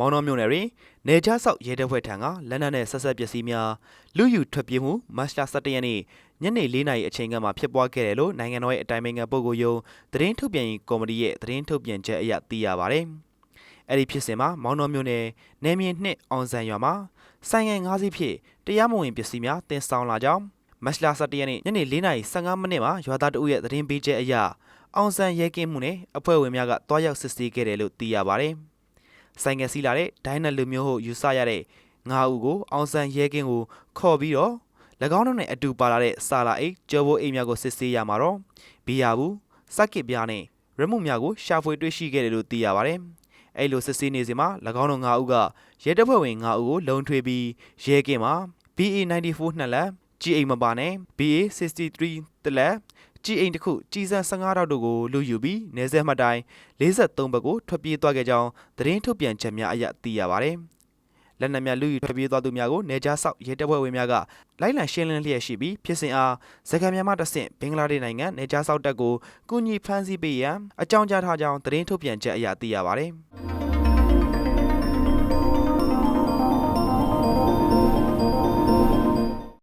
မောင်နှောမြို့နယ်တွင်နေကြားဆောက်ရဲတပ်ဖွဲ့ထံကလက်နက်နဲ့ဆက်ဆက်ပစ္စည်းများလူယူထွက်ပြေးမှုမတ်လ17ရက်နေ့ညနေ4နာရီအချိန်ကမှဖြစ်ပွားခဲ့တယ်လို့နိုင်ငံတော်ရဲ့အတိုင်ပင်ခံပုဂ္ဂိုလ်ယုံသတင်းထုတ်ပြန်ရေးကော်မတီရဲ့သတင်းထုတ်ပြန်ချက်အရသိရပါတယ်။အဲ့ဒီဖြစ်စဉ်မှာမောင်နှောမြို့နယ်နယ်မြေနှစ်အောင်ဆန်ရွာမှာဆိုင်ငယ်၅စီးဖြင့်တရားမဝင်ပစ္စည်းများတင်ဆောင်လာကြောင်းမတ်လ17ရက်နေ့ညနေ4နာရီ15မိနစ်မှာရွာသားတအုပ်ရဲ့သတင်းပေးချက်အရအောင်ဆန်ရဲကင်းမှုနဲ့အဖွဲ့ဝင်များကတွားရောက်စစ်ဆေးခဲ့တယ်လို့သိရပါတယ်။ ဆိုင်ငယ်စီးလာတဲ့ဒိုင်းနယ်လူမျိုးဟုယူဆရတဲ့၅ဦးကိုအောင်ဆန်ရဲကင်းကိုခေါ်ပြီးတော့၎င်းတို့နဲ့အတူပါလာတဲ့စာလာအိတ်ကျော်ဘိုးအိတ်များကိုစစ်ဆေးရမှာတော့ဘီယာဘူးစက်ကစ်ပြားနဲ့ရမှုများကိုရှာဖွေတွေ့ရှိခဲ့တယ်လို့သိရပါတယ်။အဲ့လိုစစ်ဆေးနေစဉ်မှာ၎င်းတို့၅ဦးကရဲတပ်ဖွဲ့ဝင်၅ဦးကိုလုံထွေးပြီးရဲကင်းမှာ BA94 နှစ်လက် G အိမ်မပါနဲ့ BA63 တလက် ကြည်အိမ်တစ်ခုကြည်စံ15တောက်တို့ကိုလူယူပြီးနေဆက်မှတ်တိုင်း43ဘက်ကိုထွက်ပြေးသွားခဲ့ကြောင်းသတင်းထုတ်ပြန်ချက်များအရသိရပါတယ်။လက်နက်များလူယူထွက်ပြေးသွားသူများကိုနေကြားဆောက်ရဲတပ်ဖွဲ့ဝင်များကလိုက်လံရှင်းလင်းလျက်ရှိပြီးဖြစ်စဉ်အားဇကံမြန်မာတဆင့်ဘင်္ဂလားဒေ့ရှ်နိုင်ငံနေကြားဆောက်တပ်ကိုကူညီဖမ်းဆီးပေးရန်အကြောင်းကြားထားကြောင်းသတင်းထုတ်ပြန်ချက်အရသိရပါတယ်။